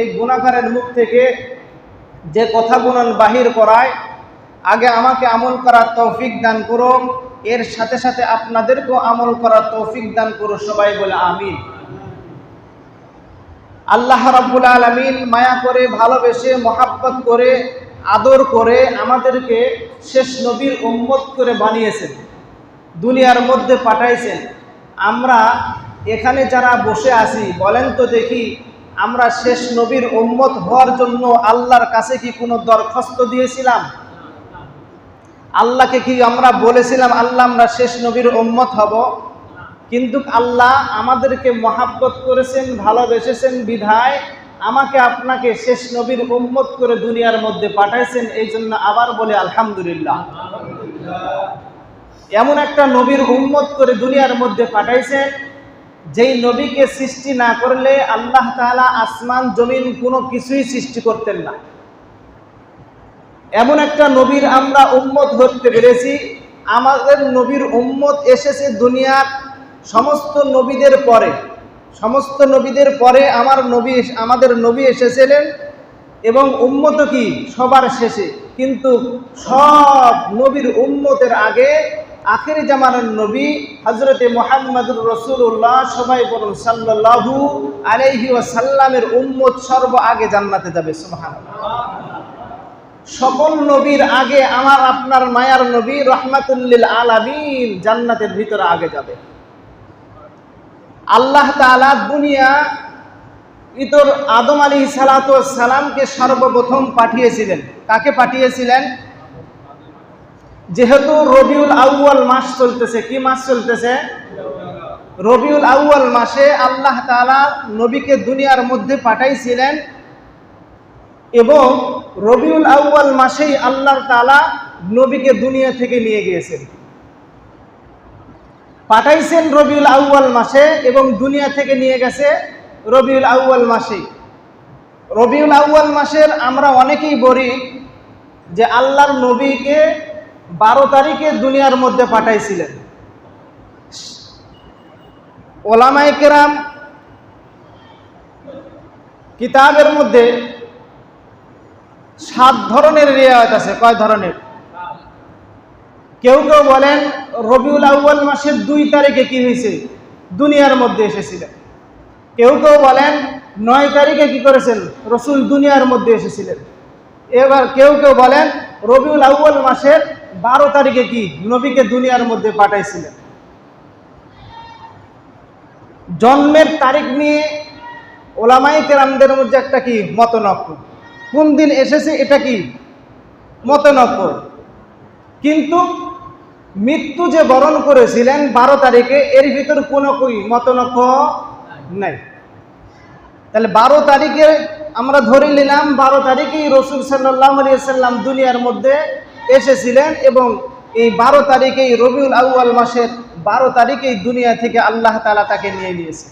এই গুণাগারের মুখ থেকে যে কথা গুণন বাহির করায়, আগে আমাকে আমল করার তৌফিক দান করো, এর সাথে সাথে আপনাদেরকেও আমল করার তৌফিক দান করো সবাই বলে আমিন। আল্লাহ রাব্বুল আলামিন মায়া করে, ভালোবেসে, মহাব্বত করে, আদর করে আমাদেরকে শেষ নবীর উম্মত করে বানিয়েছেন, দুনিয়ার মধ্যে পাঠাইছেন। আমরা এখানে যারা বসে আছি, বলেন তো দেখি আমরা শেষ নবীর উম্মত হওয়ার জন্য আল্লাহর কাছে কি কোনো দরখাস্ত দিয়েছিলাম? আল্লাহকে কি আমরা বলেছিলাম, আল্লাহ আমরা শেষ নবীর উম্মত হব? কিন্তু আল্লাহ আমাদেরকে মহাব্বত করেছেন, ভালোবেসেছেন, বিধায় আমাকে আপনাকে শেষ নবীর উম্মত করে দুনিয়ার মধ্যে পাঠাইছেন, এই জন্য আবার বলে আলহামদুলিল্লাহ। এমন একটা নবীর উম্মত করে দুনিয়ার মধ্যে পাঠাইছেন যেই নবীকে সৃষ্টি না করলে আল্লাহ তাআলা আসমান, জমিন কোনো কিছুই সৃষ্টি করতেন না। এমন একটা নবীর আমরা উম্মত ধরতে পেরেছি। আমাদের নবীর উম্মত এসেছে দুনিয়ার সমস্ত নবীদের পরে। সমস্ত নবীদের পরে আমার নবী আমাদের নবী এসেছিলেন এবং উম্মত কি? সবার শেষে। কিন্তু সব নবীর উম্মতের আগে আখের জামানের নবী হজরতে মোহাম্মদুর রসুল্লাহ সবাই বলুন সাল্লাহু আলাইহি ওয়াসাল্লামের উম্মত সর্ব আগে জান্নাতে যাবে, সুবহানাল্লাহ। সকল নবীর আগে আমার, আপনার মায়ার নবী রহমাতুল্লিল আলামিন জান্নাতের ভিতরে আগে যাবে। আল্লাহ তাআলা দুনিয়া ইতর আদম আলী সালামকে সর্বপ্রথম পাঠিয়েছিলেন। কাকে পাঠিয়েছিলেন? যেহেতু রবিউল আউয়াল মাস চলতেছে, কি মাস চলতেছে? রবিউল আউয়াল মাসে আল্লাহ তাআলা নবীকে দুনিয়ার মধ্যে পাঠাইছিলেন এবং রবিউল আউয়াল মাসেই আল্লাহ তালা নবীকে দুনিয়া থেকে নিয়ে গিয়েছেন। পাঠাইছেন রবিউল আউয়াল মাসে এবং দুনিয়া থেকে নিয়ে গেছে রবিউল আউয়াল মাসেই। রবিউল আউয়াল মাসের আমরা অনেকেই বলি যে আল্লাহর নবীকে বারো তারিখে দুনিয়ার মধ্যে পাঠাইছিলেন। ওলামাই কেরাম কিতাবের মধ্যে সাত ধরনের রিয়ায়ত আছে। কয় ধরনের? কেউ কেউ বলেন, রবিউল আউ্বাল মাসের দুই তারিখে কি হয়েছে? দুনিয়ার মধ্যে এসেছিলেন। কেউ কেউ বলেন, নয় তারিখে কি করেছেন? রসুল দুনিয়ার মধ্যে এসেছিলেন। এবার কেউ কেউ বলেন, রবিউল আউ্বাল মাসের বারো তারিখে কি নবীকে দুনিয়ার মধ্যে পাঠাইছিলেন? জন্মের তারিখ নিয়ে ওলামাই কেরামদের মধ্যে একটা কি মতনক্য কোন দিন এসেছে এটা কি মতনক্য কিন্তু মৃত্যু যে বরণ করেছিলেন বারো তারিখে, এর ভিতর কোনো কই মতনক্য নাই। তাহলে বারো তারিখে আমরা ধরে নিলাম, বারো তারিখেই রসুল সাল্লাহ সাল্লাম দুনিয়ার মধ্যে এসেছিলেন এবং এই বারো তারিখেই রবিউল আউয়াল মাসের বারো তারিখেই দুনিয়া থেকে আল্লাহ তালা তাকে নিয়ে নিয়েছে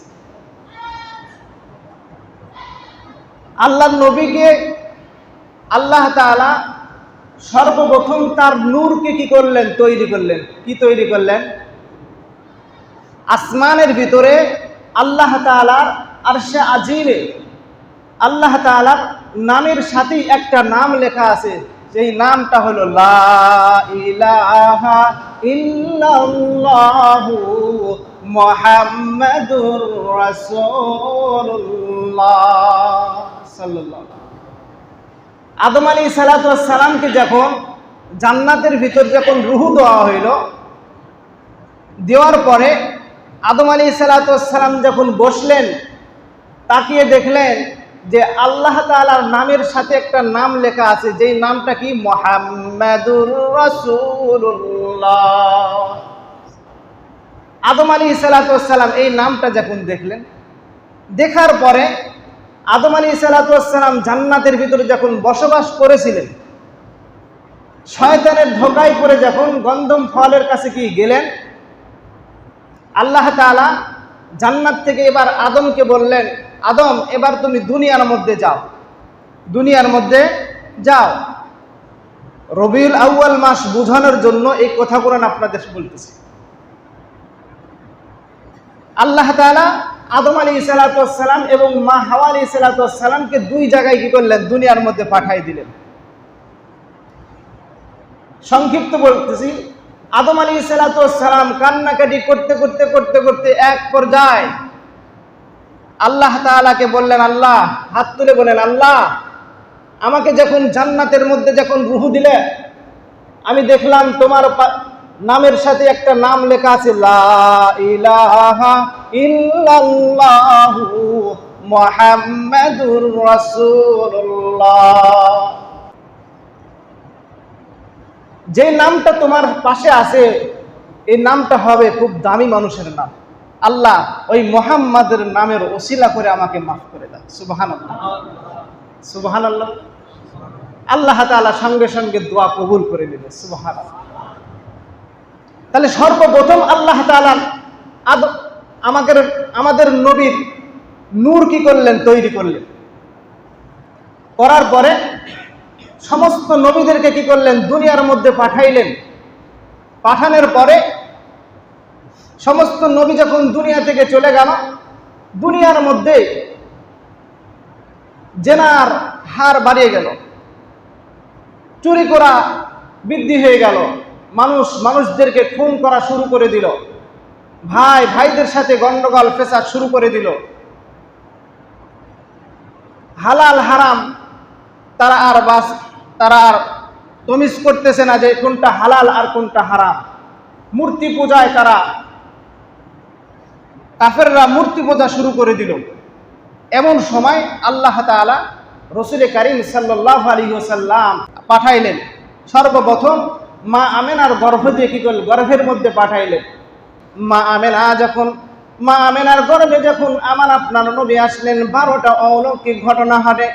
আল্লাহ নবীকে আল্লাহ তালা সর্বপ্রথম তার নূরকে কি করলেন? তৈরি করলেন। কি তৈরি করলেন? আসমানের ভিতরে আল্লাহ তালার আর সে আজিমে আল্লাহ তালার নামের সাথেই একটা নাম লেখা আছে। সেই নামটা হলো লা ইলাহা আদম আলী সালাতামকে যখন জান্নাতের ভিতর যখন রুহু দেওয়া হইল, দেওয়ার পরে আদম আলী সালাতাম যখন বসলেন, তাকিয়ে দেখলেন যে আল্লাহ তালার নামের সাথে একটা নাম লেখা আছে, যেই নামটা কি? মোহাম্মদুর রসুল্লাহ আদম আলী সালাতাম এই নামটা যখন দেখলেন, দেখার পরে আদম আলী সালাতাম জান্নাতের ভিতরে যখন বসবাস করেছিলেন, শয়তানের ধোকায় পড়ে যখন গন্ধম ফলের কাছে কি গেলেন, আল্লাহ তালা জান্নাত থেকে এবার আদমকে বললেন আদম, এবার তুমি দুনিয়ার মধ্যে যাও। দুনিয়ার মধ্যে যাও। রবিউল আউয়াল মাস বোঝানোর জন্য এই কথাগুলো আপনাদের বলতেছি। আল্লাহ তাআলা আদম আলী সালাতাম এবং মা হাওয়া আলী সালাতামকে দুই জায়গায় কি করলেন? দুনিয়ার মধ্যে পাঠাই দিলেন। সংক্ষিপ্ত বলতেছি, আদম আলী সালাতাম কান্নাকাটি করতে করতে করতে করতে এক পর্যায়ে আল্লাহ তাআলাকে বললেন, আল্লাহ, হাত তুলে বলেন, আল্লাহ, আমাকে যখন জান্নাতের মধ্যে যখন রুহু দিলে, আমি দেখলাম তোমার নামের সাথে একটা নাম লেখা আছে যে নামটা তোমার পাশে আছে, এই নামটা হবে খুব দামি মানুষের নাম। আল্লাহ ওই মোহাম্মদের নামের ওসিলা করে আমাকে মাফ করে দাও সুবাহান সুবাহান আল্লাহ আল্লাহ তাআলা সঙ্গে সঙ্গে দোয়া কবুল করে নেবে সুবাহান তাহলে সর্বপ্রথম আল্লাহ তাআলা আদ আমাদের আমাদের নবীর নূর কি করলেন, তৈরি করলেন? করার পরে সমস্ত নবীদেরকে কি করলেন? দুনিয়ার মধ্যে পাঠাইলেন। পাঠানোর পরে সমস্ত নবী যখন দুনিয়া থেকে চলে গেল, দুনিয়ার মধ্যে জেনার হার বাড়িয়ে গেল, চুরি করা বৃদ্ধি হয়ে গেল, মানুষ মানুষদেরকে খুন করা শুরু করে দিল, ভাই ভাইদের সাথে গন্ডগোল ফেসাদ শুরু করে দিল। হালাল, হারাম, তারা আর বাস, তারা আর তমিজ করতেছে না যে কোনটা হালাল আর কোনটা হারাম। মূর্তি পূজায় তারা কাফেররা মূর্তি পূজা শুরু করে দিল। এমন সময় আল্লাহ তাআলা রসুল করিম সাল্লাহ আলী ওসাল্লাম পাঠাইলেন। সর্বপ্রথম মা আমেনার গর্ভ দিয়ে কি করলেন? গর্ভের মধ্যে পাঠাইলেন। মা আমেনা যখন, মা আমেনার গর্ভে যখন আমার আপনার নবী আসলেন, বারোটা অলৌকিক ঘটনা হাটে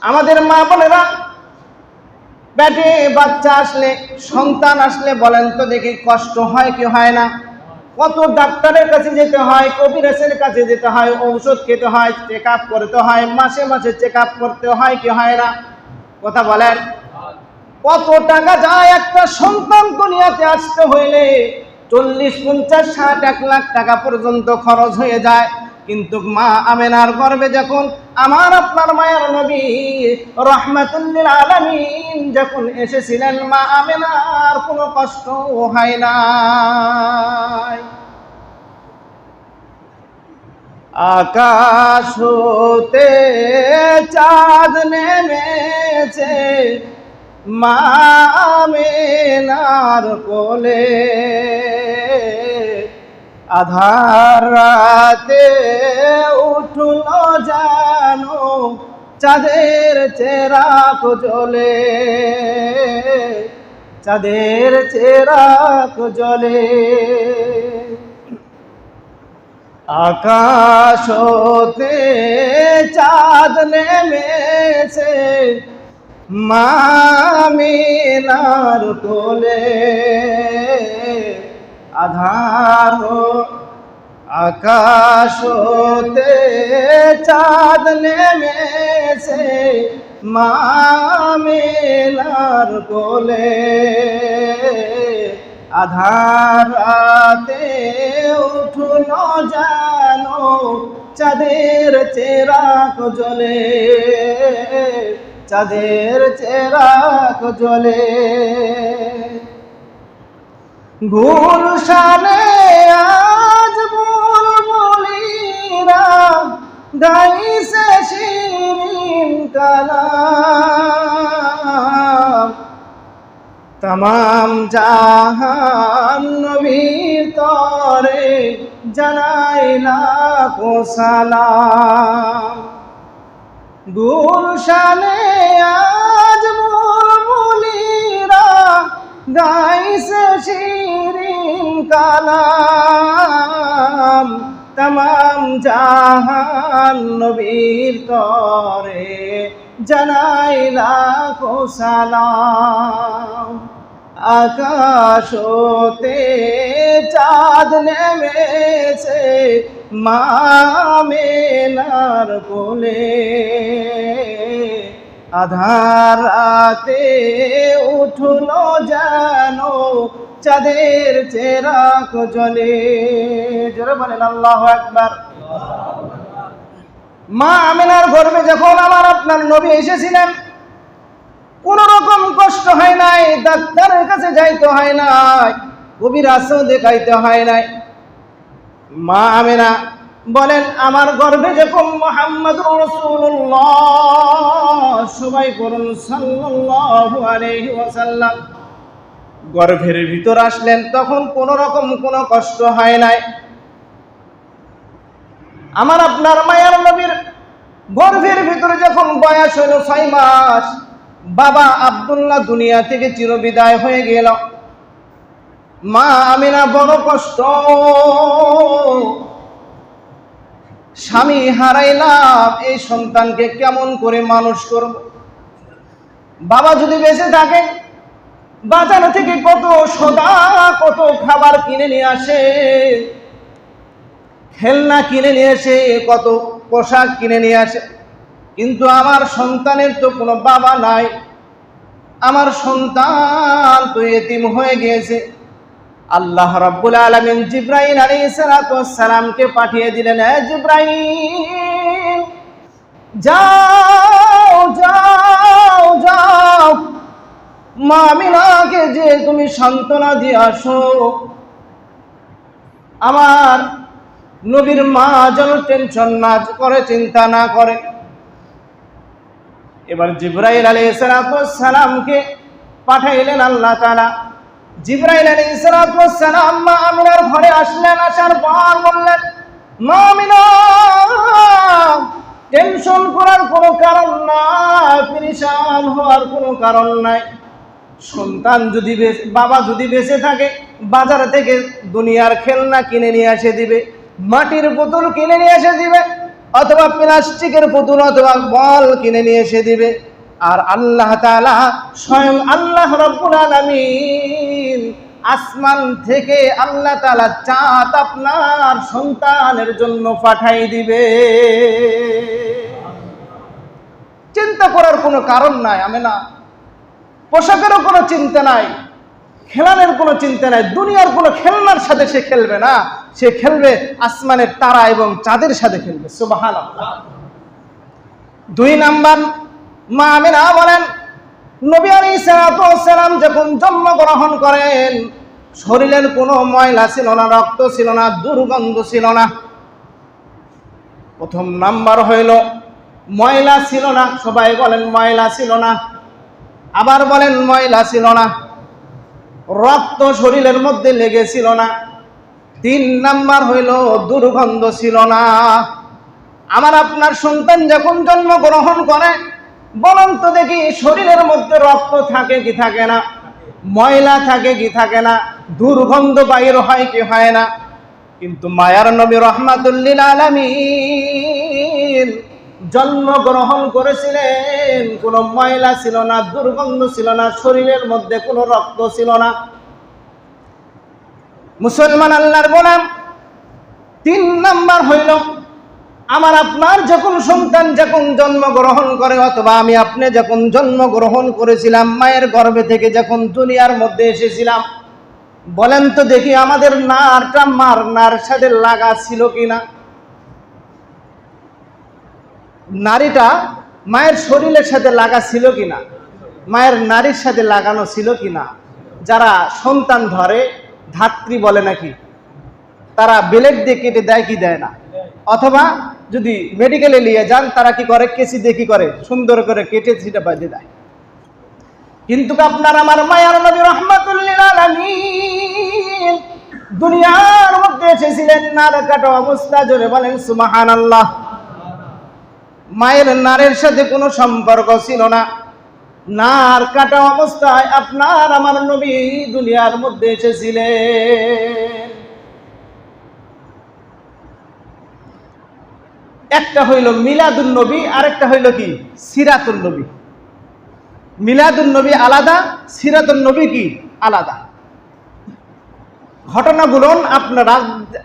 আমাদের মা বোনেরা পেটে বাচ্চা আসলে, সন্তান আসলে বলেন তো দেখি কষ্ট হয় কি হয় না? কত ডাক্তারের কাছে যেতে হয় কবিরাজের কাছে যেতে হয়, ঔষধ খেতে হয় চেক করতে হয়, মাসে মাসে চেক করতে হয় কি হয় না? কথা বলেন। কত টাকা যায় একটা সন্তান দুনিয়াতে আসতে হইলে? চল্লিশ, পঞ্চাশ, ষাট, এক লাখ টাকা পর্যন্ত খরচ হয়ে যায়। কিন্তু মা আমেনার গর্বে যখন আমার আপনার মায়ের নবী রহমাতুল্লিল আলামিন যখন এসেছিলেন মা আমেনার কোনো কষ্ট হয় না আকাশ হতে চাঁদ নেমেছে মামেনার কোলে। আধার রাতে উঠল জানো চাঁদের চেরাক জ্বলে চাঁদের চেরাক জ্বলে আকাশ হতে চাঁদ নেমেছে মামিনার কোলে। আধার আকাশ হতে চাঁদ নেমেছে মামিনার কোলে। আধার রাতে উঠল জানো চাঁদের চেরাক জ্বলে চাঁদের চেরাক জ্বলে গুলশানে আজ বুলবুলিরা গাইছে শিরিন কালাম। তমাম জাহান নবীর তরে জানাইলা কো সালাম। গুলশানে আজ বুলবুলিরা গাইছে শিরিন কালাম, তমাম জাহান নবীর তরে জানাইলা কো সালাম। আকাশতে চাঁদ নেমেছে মামেনার কোলে। আধার রাতে উঠল জানো চাঁদের চেরা জলে জোরে বলেন, আল্লাহ একবার মা আমিনার গর্বে যখন আমার আপনার নবী এসেছিলেন, কোন রকম কষ্ট হয় নাই, ডাক্তারের কাছে যাইতে হয় নাই কবির কবিরাজও দেখাইতে হয় নাই। মা আমিনা বলেন, আমার গর্ভে যখন মোহাম্মদ রসুল্লাহ সবাই করুন সাল্লাল্লাহু আলাইহি ওয়াসাল্লাম গর্ভের ভিতর আসলেন, তখন কোন রকম কোনো কষ্ট হয় নাই। আমার আপনার মায়ার নবীর গর্ভের ভিতরে যখন বয়স হইল ছয় মাস, বাবা আব্দুল্লাহ দুনিয়া থেকে চিরবিদায় হয়ে গেল। মা আমিনা বড় কষ্ট। স্বামী হারাইলাম, এই সন্তানকে কেমন করে মানুষ করব? বাবা যদি বেঁচে থাকে বাজার থেকে কত সদা, কত খাবার কিনে নিয়ে আসে। খেলনা কিনে নিয়ে এসে, কত পোশাক কিনে নিয়ে আসে। কিন্তু আমার সন্তানের তো কোনো বাবা নাই। আমার সন্তান তো এতিম হয়ে গিয়েছে। আল্লাহ রাব্বুল আলামিন জিব্রাইল আলাইহিস সালামকে পাঠিয়ে দিলেন যাও যাও যাও মা আমিনাকে যে তুমি সান্ত্বনা দিয়ে আসো, আমার নবীর মা যেন টেনশন না করে, চিন্তা না করে। এবার জিব্রাইল আলী সালামকে পাঠাইলেন আল্লাহ তালা জিব্রাইল আলী সালাম মা আমিনার ঘরে আসলেন, আসার পর বললেন, মা আমিনা টেনশন করার কোনো কারণ না পরিশান হওয়ার কোনো কারণ নাই। সন্তান যদি বাবা যদি বেঁচে থাকে, বাজার থেকে দুনিয়ার খেলনা কিনে নিয়ে এসে দিবে, মাটির পুতুল কিনে নিয়ে এসে দিবে, অথবা প্লাস্টিকের পুতুল অথবা বল কিনে নিয়ে এসে দিবে। আর আল্লাহ স্বয়ং আল্লাহ রব্বুল আলামিন আসমান থেকে আল্লাহ তাআলা চাঁদ আপনার সন্তানের জন্য পাঠাই দিবে। চিন্তা করার কোনো কারণ নাই, আমি না। পোশাকেরও কোনো চিন্তা নাই, খেলানোর কোনো চিন্তা নাই, দুনিয়ার কোনো খেলনার সাথে সে খেলবে না, সে খেলবে আসমানের তারা এবং চাঁদের সাথে খেলবে সুবাহান দুই নাম্বার, মা আমিনা বলেন, নবী আলী সালাম যখন জন্মগ্রহণ করেন, শরীরের কোনো ময়লা ছিল না, রক্ত ছিল না, দুর্গন্ধ ছিল না। প্রথম নাম্বার হইল, ময়লা ছিল না, সবাই বলেন ময়লা ছিল না। আবার বলেন ময়লা ছিল না। রক্ত শরীরের মধ্যে লেগেছিল না। তিন নাম্বার হইল, দুর্গন্ধ ছিল না। আমার আপনার সন্তান যখন জন্মগ্রহণ করে, বলুন তো দেখি শরীরের মধ্যে রক্ত থাকে কি থাকে না, ময়লা থাকে কি থাকে না, দুর্গন্ধ বাইর হয় কি হয় না। কিন্তু মায়ার নবী রহমাতুল্লিল আলামিন জন্মগ্রহণ করেছিলেন। কোনো ময়লা ছিল না, দুর্গন্ধ ছিল না, শরীরের মধ্যে কোনো রক্ত ছিল না। মুসলমান আল্লাহর গোলাম তিন নাম্বার হইল, আমার আপনার যখন সন্তান যখন জন্মগ্রহণ করে, অথবা আমি আপনি যখন জন্মগ্রহণ করেছিলাম, মায়ের গর্ভে থেকে যখন দুনিয়ার মধ্যে এসেছিলাম, বলেন তো দেখি আমাদের নারটা মার নার সাথে লাগা ছিল কিনা? নারীটা মায়ের শরীরের সাথে লাগা ছিল কিনা? মায়ের নারীর সাথে লাগানো ছিল কিনা? যারা সন্তান ধরে, ধাত্রী বলে নাকি? তারা বেলেট দিয়ে কেটে দেয় কি দেয় না? অথবা যদি মেডিকেলে নিয়ে যান, তারা কি করে? কেসি কি করে? সুন্দর করে কেটে সেটা বাঁধে দেয়। কিন্তু আপনার আমার মায়ার নবী রহমাতুল্লিল দুনিয়ার মধ্যে এসেছিলেন নার কাটা অবস্থা জোরে বলেন সুমাহান আল্লাহ মায়ের নারের সাথে কোনো সম্পর্ক ছিল না। নার কাটা অবস্থায় আপনার আমার নবী দুনিয়ার মধ্যে এসেছিলেন। একটা হইল মিলাদুন নবী, আরেকটা হইল কি? সিরাতুন নবী। মিলাদুন নবী আলাদা, সিরাতুন নবী কি? আলাদা। ঘটনাগুলো আপনারা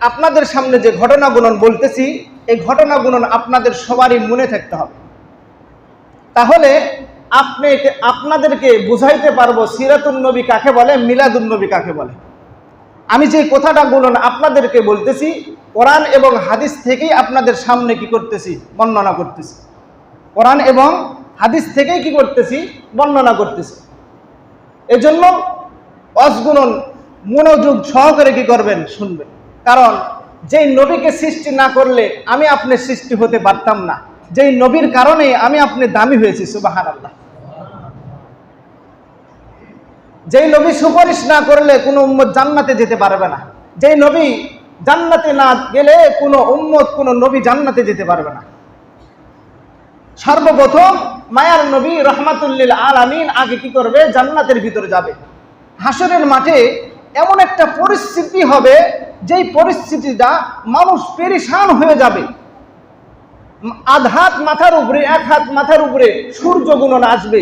আপনাদের সামনে যে ঘটনাগুলো বলতেছি এই ঘটনাগুলো আপনাদের সবারই মনে থাকতে হবে। তাহলে আপনি আপনাদেরকে বুঝাইতে পারব সিরাতুন নবী কাকে বলে, মিলাদুন নবী কাকে বলে। আমি যে কথাটা বলুন আপনাদেরকে বলতেছি, কোরআন এবং হাদিস থেকেই আপনাদের সামনে কি করতেছি, বর্ণনা করতেছি। কোরআন এবং হাদিস থেকেই কি করতেছি, বর্ণনা করতেছি। এজন্য অসগুণন মনোযোগ সহকারে কি করবেন, শুনবেন। কারণ যেই নবীকে সৃষ্টি না করলে আমি আপনার সৃষ্টি হতে পারতাম না। যেই নবীর কারণে আমি আপনি দামি হয়েছি সুবাহান আল্লাহ যেই নবী সুপারিশ না করলে কোনো উম্মত জান্নাতে যেতে পারবে না। যেই নবী জান্নাতে না গেলে কোনো উম্মত, কোনো নবী জান্নাতে যেতে পারবে না। সর্বপ্রথম মায়ার নবী রহমাতুল্লিল আল আমিন আগে কি করবে? জান্নাতের ভিতরে যাবে। হাসরের মাঠে এমন একটা পরিস্থিতি হবে, যেই পরিস্থিতিটা মানুষ পেরিসান হয়ে যাবে। আধ হাত মাথার উপরে, এক হাত মাথার উপরে সূর্য গুণন আসবে।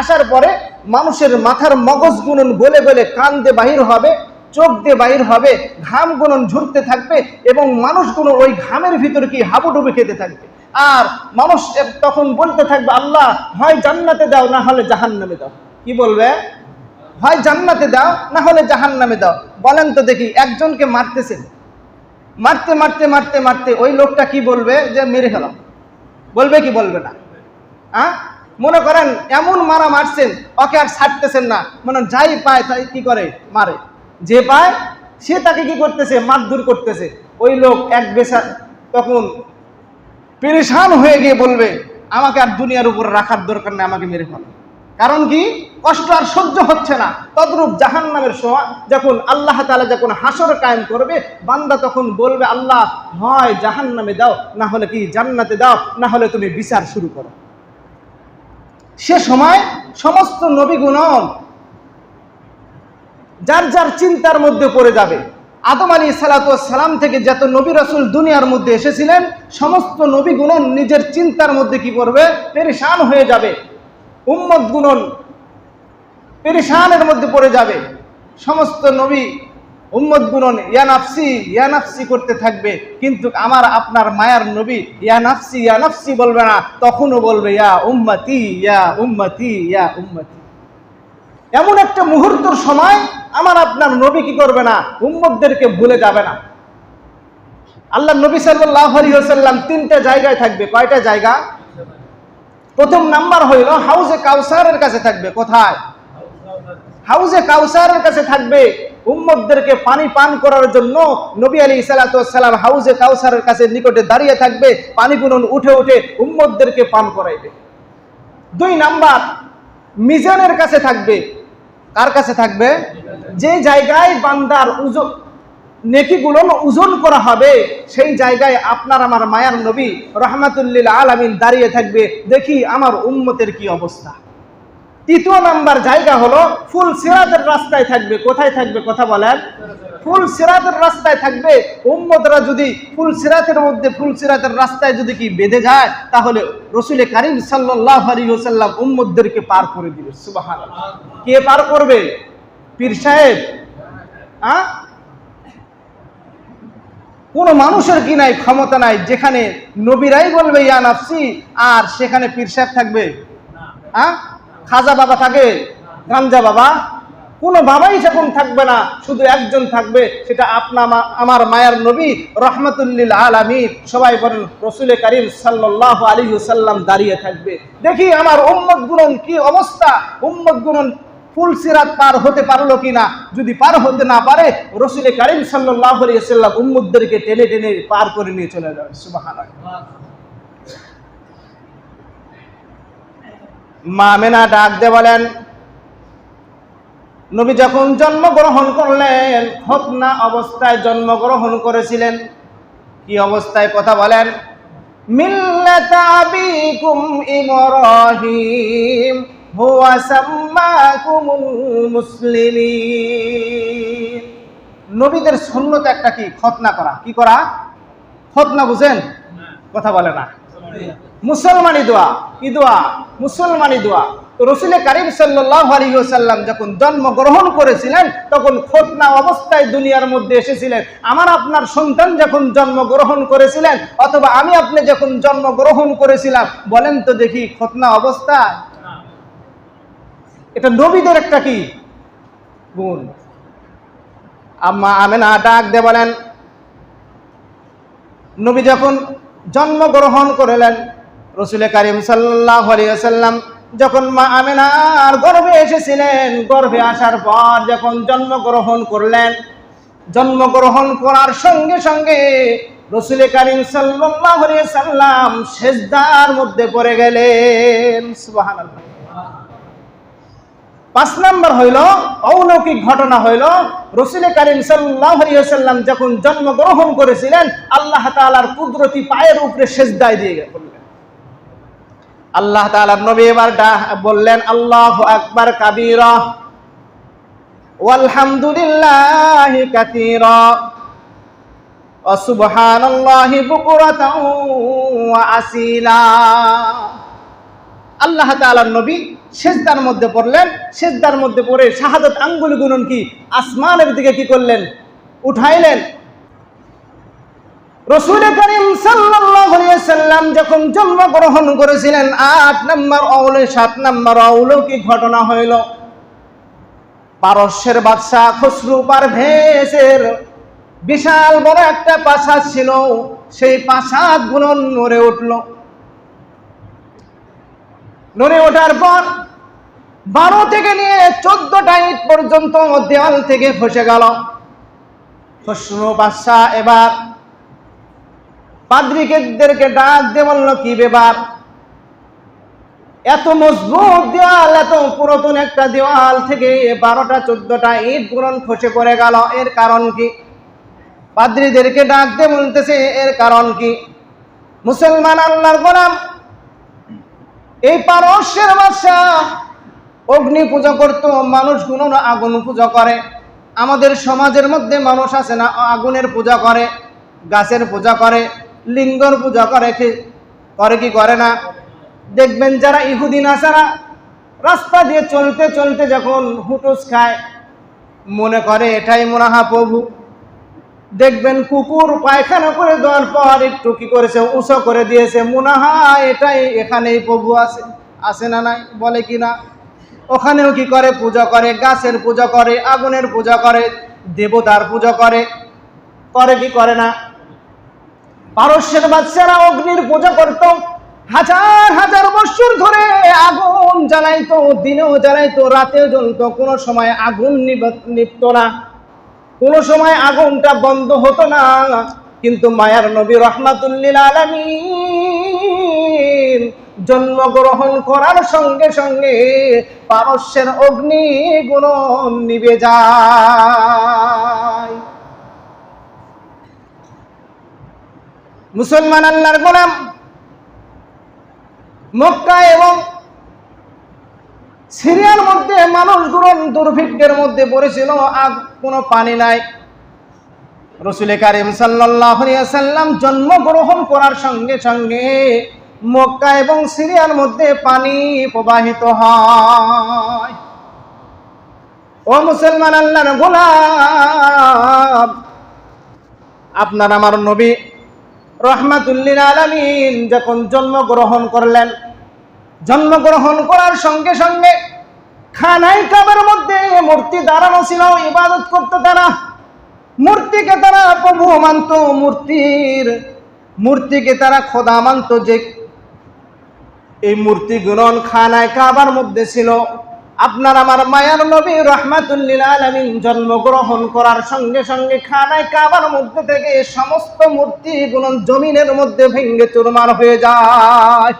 আসার পরে মানুষের মাথার মগজ গুণন বলে বলে কান দিয়ে বাহির হবে, চোখ দিয়ে বাহির হবে, ঘাম গুণন ঝরতে থাকবে এবং মানুষগুলো ওই ঘামের ভিতরে কি হাবুডুবি খেতে থাকবে। আর মানুষ তখন বলতে থাকবে, আল্লাহ, হয় জান্নাতে দাও, না হলে জাহান্নামে দাও। কি বলবে? হয় জান্নাতে দাও, না হলে জাহান নামে দাও। বলেন তো দেখি, একজনকে মারতেছেন মারতে মারতে মারতে মারতে ওই লোকটা কি বলবে যে, মেরে ফেলাম বলবে কি বলবে না? হ্যাঁ মনে করেন এমন মারা মারছেন, ওকে আর ছাড়তেছেন না। মনে যাই পায় তাই কি করে? মারে। যে পায়, সে তাকে কি করতেছে? মারধর করতেছে। ওই লোক এক বেশা তখন পেরেশান হয়ে গিয়ে বলবে, আমাকে আর দুনিয়ার উপর রাখার দরকার নেই, আমাকে মেরে ফেলো। কারণ কি? কষ্ট আর সহ্য হচ্ছে না। তদ্রূপ জাহান নামের সময় যখন আল্লাহ তালা যখন হাসর কায়েম করবে, বান্দা তখন বলবে, আল্লাহ হয় জাহান নামে দাও, না হলে কি জান্নাতে দাও, না হলে তুমি বিচার শুরু করো। সে সময় সমস্ত নবীগুণন যার যার চিন্তার মধ্যে পড়ে যাবে। আদম আলী সালাম থেকে যত নবী রসুল দুনিয়ার মধ্যে এসেছিলেন, সমস্ত নবী গুণন নিজের চিন্তার মধ্যে কি করবে? পেরেশান হয়ে যাবে। উম্মত গুণন পেরেশানের মধ্যে পড়ে যাবে। সমস্ত নবী উম্মত গুণন ইয়ানাফসি ইয়ানাফসি করতে থাকবে। কিন্তু আমার, আপনার মায়ার নবী ইয়ানাফসি ইয়ানাফসি বলবে না। তখনও বলবে, ইয়া উম্মতি ইয়া উম্মতি ইয়া উম্মতি। এমন একটা মুহূর্তর সময় আমার আপনার নবী কি করবে না? উম্মতদেরকে ভুলে যাবে না। আল্লাহ নবী সাল্লাহ আলী হোসাল্লাম তিনটা জায়গায় থাকবে। কয়টা জায়গা? প্রথম নাম্বার হইল, হাউজে কাউসারের কাছে থাকবে, কোথায়? হাউজে কাউসারের কাছে থাকবে। উম্মতদেরকে পানি পান করার জন্য নবী আলী সালাতাম হাউজে কাউসারের কাছে নিকটে দাঁড়িয়ে থাকবে, পানি পুনন উঠে উঠে উম্মতদেরকে পান করাইবে। দুই নাম্বার, মিজানের কাছে থাকবে। কার কাছে থাকবে? যে জায়গায় বান্দার উজন নেকিগুলো ওজন করা হবে, সেই জায়গায় আপনার আমার মায়ার নবী রহমাতুল্লিল আলামিন দাঁড়িয়ে থাকবে। দেখি আমার উম্মতের কি অবস্থা। তৃতীয় নাম্বার জায়গা হলো ফুল সিরাতের রাস্তায় থাকবে। কোথায় থাকবে কথা বলেন? ফুল সিরাতের রাস্তায় থাকবে। উম্মতরা যদি ফুল সিরাতের মধ্যে ফুল সিরাতের রাস্তায় যদি কি বেঁধে যায়, তাহলে রসুলে কারিম সাল্লাহ আলী ওসাল্লাম উম্মদদেরকে পার করে দিবে। সুবাহ কে পার করবে? পীর সাহেব। হ্যাঁ কোনো মানুষের কি নাই, ক্ষমতা নাই, যেখানে নবীরাই বলবে, ইয়া নাফসি, আর সেখানে পীর সাহেব থাকবে? হ্যাঁ? খাজা বাবা থাকে, গাঞ্জা বাবা। কোনো বাবাই যখন থাকবে না, শুধু একজন থাকবে, সেটা আপনা আমার মায়ার নবী, রহমতুল্লিল আলমী সবাই বলেন, রসুল করিম সাল্লাহ আলী সাল্লাম দাঁড়িয়ে থাকবে। দেখি আমার উম্মত গুণন কি অবস্থা? উম্মত গুণন ফুল সিরাত পার হতে পারল কিনা? যদি পার হতে না পারে, রসুল করিম সাল্লাহ উম্মদদেরকে টেনে টেনে পার করে নিয়ে চলে যাবে। সুবাহ মা মেনা ডাক দে বলেন, নবী যখন জন্মগ্রহণ করলেন, খতনা অবস্থায় জন্মগ্রহণ করেছিলেন। কি অবস্থায় কথা বলেন? মিল্লাত আবিকুম হুয়া সাম্মাকুমুল মুসলিমিন। নবীদের সুন্নত একটা কি? খতনা করা। কি করা? খতনা বুঝেন? কথা বলে না। মুসলমানি দোয়া। কি দোয়া? মুসলমানি দোয়া। রসুল কারিম আলহিহাল্লাম যখন জন্মগ্রহণ করেছিলেন, তখন খোতনা অবস্থায় দুনিয়ার মধ্যে এসেছিলেন। আমার আপনার সন্তান যখন জন্মগ্রহণ করেছিলেন, অথবা আমি আপনি যখন জন্মগ্রহণ করেছিলাম, বলেন তো দেখি খোতনা অবস্থা এটা নবীদের একটা কি? গুণ। আম্মা আমেনা ডাক দিয়ে বলেন, নবী যখন জন্মগ্রহণ করলেন, রসুল করিম সাল্লাহ সাল্লাম যখন মা আমেনার গর্ভে এসেছিলেন, গর্ভে আসার পর যখন জন্মগ্রহণ করলেন, জন্মগ্রহণ করার সঙ্গে সঙ্গে রসুল করিম সাল্লাহ সাল্লাম সেজদার মধ্যে পড়ে গেলেন। সুবহানাল্লাহ। পাঁচ নম্বর হইল, অলৌকিক ঘটনা হইল, রসুল করিম সাল্লাহসাল্লাম যখন জন্মগ্রহণ করেছিলেন, আল্লাহ তালার কুদরতি পায়ের উপরে সেজদায় দিয়ে গেল আল্লাহ তালার নবী এবার বললেন, আল্লাহ আকবার কাবির আলহামদুলিল্লাহ কাতির অসুবহান আসিলা। আল্লাহ তাআলার নবী সেজদার মধ্যে পড়লেন, সেজদার মধ্যে পড়ে শাহাদত আঙ্গুল গুনন কি, আসমানের দিকে কি করলেন? উঠাইলেন। রসুল করিম সাল্লাম যখন জন্মগ্রহণ করেছিলেন, আট নম্বর অউলে সাত নম্বর অলৌকিক ঘটনা হইল? পারস্যের বাদশাহ খসরু পারভেজের বিশাল বড় একটা প্রাসাদ ছিল, সেই প্রাসাদগুলো নড়ে উঠল। নড়ে ওঠার পর বারো থেকে নিয়ে চোদ্দটা ইট পর্যন্ত দেওয়াল থেকে খসে গেল। খসরু বাদশাহ এবার পাদ্রিকেদেরকে ডাক দিয়ে বলল, কি ব্যাপার? এত মজবুত দেওয়াল এত পুরাতন একটা দেওয়াল থেকে বারোটা, চোদ্দটা ইট গুলন খসে পড়ে গেল। এর কারণ কি? পাদ্রীদেরকে ডাক দিয়ে বলতেছে, এর কারণ কি? মুসলমান আল্লাহর গোলাম এই পারস্যের বাদশাহ অগ্নি পূজা করতো মানুষগুলো না আগুন পূজা করে। আমাদের সমাজের মধ্যে মানুষ আছে না, আগুনের পূজা করে, গাছের পূজা করে, লিঙ্গর পূজা করে, কি করে কি করে না? দেখবেন যারা ইহুদিন আসারা রাস্তা দিয়ে চলতে চলতে যখন হুটুস খায়, মনে করে এটাই মনাহা প্রভু। দেখবেন কুকুর পায়খানা করে দেওয়ার পর একটু কি করেছে, উঁচু করে দিয়েছে। মুনাহা এটাই এখানেই প্রভু আছে আছে না নাই, বলে কি না? ওখানেও কি করে? পূজা করে, গাছের পূজা করে, আগুনের পূজা করে, দেবতার পূজা করে। করে কি করে না? পারস্যের বাচ্চারা অগ্নির পূজা করত। হাজার হাজার বছর ধরে আগুন জ্বালাইতো, দিনেও জ্বালাইতো, রাতেও জ্বলতো। কোনো সময় আগুন নিব- নিভতো না। কোনো সময় আগুনটা বন্ধ হতো না, কিন্তু মায়ার নবী রহমাতুল্লিল আলমিন জন্মগ্রহণ করার সঙ্গে সঙ্গে পারস্যের অগ্নি গুণ নিবে যায়। মুসলমান আল্লাহর গোলাম মক্কা এবং সিরিয়ার মধ্যে মানুষগুলো দুর্ভিক্ষের মধ্যে পড়েছিল আর কোনো পানি নাই। রসুল কারিম সাল্লাম জন্মগ্রহণ করার সঙ্গে সঙ্গে মক্কা এবং সিরিয়ার মধ্যে পানি প্রবাহিত হয়। ও মুসলমান আল্লাহর গোলাম, আপনার আমার নবী রহমাতুল্লিল আলমিন যখন জন্মগ্রহণ করলেন জন্মগ্রহণ করার সঙ্গে সঙ্গে খানাই কাবের মধ্যে মূর্তি দাঁড়ানো ছিল, ইবাদত করতে তারা। মূর্তিকে তারা প্রভু মানত, মূর্তির, মূর্তিকে তারা খোদা মানত যে এই মূর্তি গুণন খানায় কাবার মধ্যে ছিল। আপনার আমার মায়ার নবী রহমাতুল্লিল আলমিন জন্মগ্রহণ করার সঙ্গে সঙ্গে খানায় কাবার মধ্যে থেকে সমস্ত মূর্তি গুণন জমিনের মধ্যে ভেঙ্গে চুরমার হয়ে যায়।